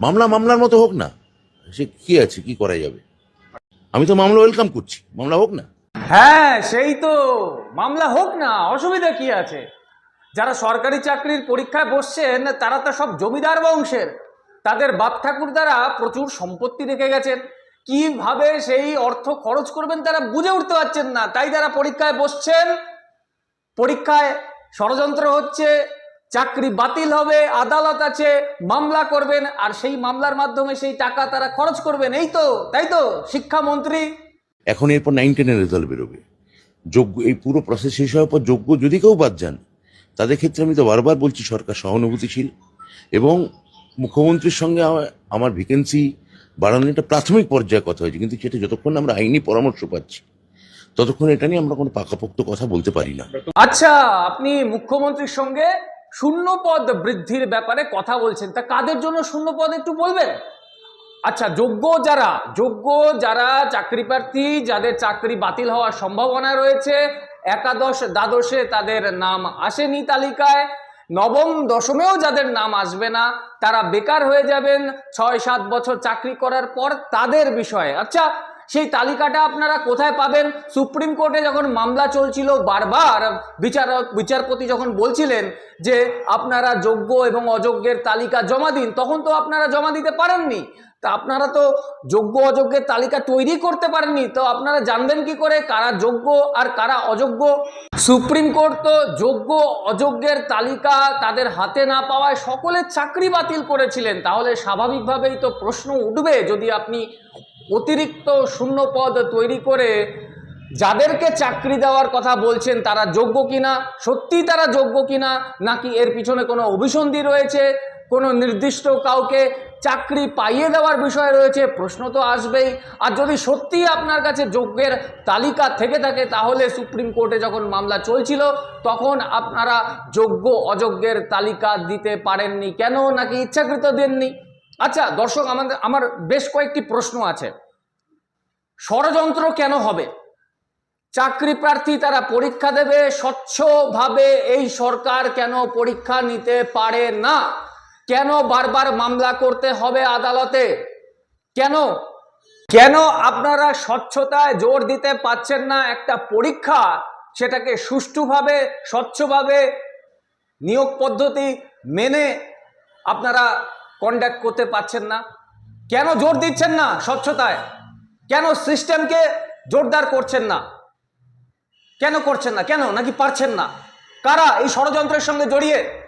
মামলা মামলার মতো হোক না। সে কি আছে, কি করা যাবে? আমি তো মামলা ওয়েলকাম করছি। মামলা হোক না। হ্যাঁ সেই তো। মামলা হোক না, অসুবিধা কি আছে? যারা সরকারি চাকরির পরীক্ষায় বসছেন, তারা তো সব জমিদার বংশের। তাদের বাপ ঠাকুর দ্বারা প্রচুর সম্পত্তি রেখে গেছেন। কীভাবে সেই অর্থ খরচ করবেন তারা বুঝে উঠতে পারছেন না। তাই তারা পরীক্ষায় বসছেন, পরীক্ষায় ষড়যন্ত্র হচ্ছে চাকরি বাতিল হবে আদালত আছে মামলা করবেন আর সেই মামলার মাধ্যমে সেই টাকা তারা খরচ করবেন। এই তো তাই তো শিক্ষামন্ত্রী। এখন এরপর নাইন টেনের রেজাল্ট বেরোবে। যোগ্য এই পুরো প্রসেস শেষ হওয়ার পর যোগ্য যদি কেউ বাদ যান তাদের ক্ষেত্রে আমি তো বারবার বলছি সরকার সহানুভূতিশীল এবং মুখ্যমন্ত্রীর সঙ্গে আমার- ভ্যাকেন্সি বাড়ানোর একটা প্রাথমিক পর্যায়ে কথা হয়েছে। কিন্তু সেটা যতক্ষণ আমরা আইনি পরামর্শ পাচ্ছি ততক্ষণ এটা নিয়ে আমরা কোনো পাকাপোক্ত কথা বলতে পারি না। আচ্ছা আপনি মুখ্যমন্ত্রীর সঙ্গে শূন্য পদ বৃদ্ধির ব্যাপারে কথা বলছেন। তা কাদের জন্য শূন্য পদ একটু বলবেন? আচ্ছা যোগ্য যারা যোগ্য যারা চাকরি প্রার্থী, যাদের চাকরি বাতিল হওয়ার সম্ভাবনা রয়েছে, একাদশ দ্বাদশে তাদের নাম আসেনি তালিকায়। নবম দশমেও যাদের নাম আসবে না, তারা বেকার হয়ে যাবেন। ছয় সাত বছর চাকরি করার পর তাদের বিষয়ে। আচ্ছা সেই তালিকাটা আপনারা কোথায় পাবেন? সুপ্রিম কোর্টে যখন মামলা চলছিল বারবার, বিচারক, বিচারপতি যখন বলছিলেন যে আপনারা যোগ্য এবং অযোগ্যের তালিকা জমা দিন, তখন তো আপনারা জমা দিতে পারেননি। তা আপনারা তো যোগ্য, অযোগ্যের তালিকা তৈরি করতে পারেননি। তো আপনারা জানবেন কি করে? কারা যোগ্য আর কারা অযোগ্য? সুপ্রিম কোর্ট তো যোগ্য, অযোগ্যের তালিকা তাদের হাতে না পাওয়ায় সকলের চাকরি বাতিল করেছিলেন। তাহলে স্বাভাবিকভাবেই তো প্রশ্ন উঠবে, যদি আপনি অতিরিক্ত শূন্য পদ তৈরি করে যাদেরকে চাকরি দেওয়ার কথা বলছেন, তারা যোগ্য কিনা? সত্যিই তারা যোগ্য কিনা? নাকি এর পিছনে কোনো অভিসন্ধি রয়েছে? কোনো নির্দিষ্ট কাউকে চাকরি পাইয়ে দেওয়ার বিষয় রয়েছে? প্রশ্ন তো আসবেই। আর যদি সত্যিই আপনার কাছে যোগ্যের তালিকা থেকে থাকে, তাহলে সুপ্রিম কোর্টে যখন মামলা চলছিল, তখন আপনারা যোগ্য অযোগ্যের তালিকা দিতে পারেননি কেন? নাকি ইচ্ছাকৃত দেননি? আচ্ছা দর্শক, আমাদের, আমার বেশ কয়েকটি প্রশ্ন আছে। ষড়যন্ত্র কেন হবে? চাকরি প্রার্থী তারা পরীক্ষা দেবে, স্বচ্ছভাবে এই সরকার কেন পরীক্ষা নিতে পারে না? কেন বারবার মামলা করতে হবে আদালতে? কেন? কেন আপনারা স্বচ্ছতায় জোর দিতে পাচ্ছেন না একটা পরীক্ষা? সেটাকে সুষ্ঠুভাবে, স্বচ্ছভাবে নিয়োগ পদ্ধতি মেনে আপনারা কন্ডাক্ট করতে পারছেন না। কেন জোর দিচ্ছেন না স্বচ্ছতায়? কেন সিস্টেমকে জোরদার করছেন না? কেন করছেন না? কেন? নাকি পারছেন না? কারা এই ষড়যন্ত্রের সঙ্গে জড়িয়ে?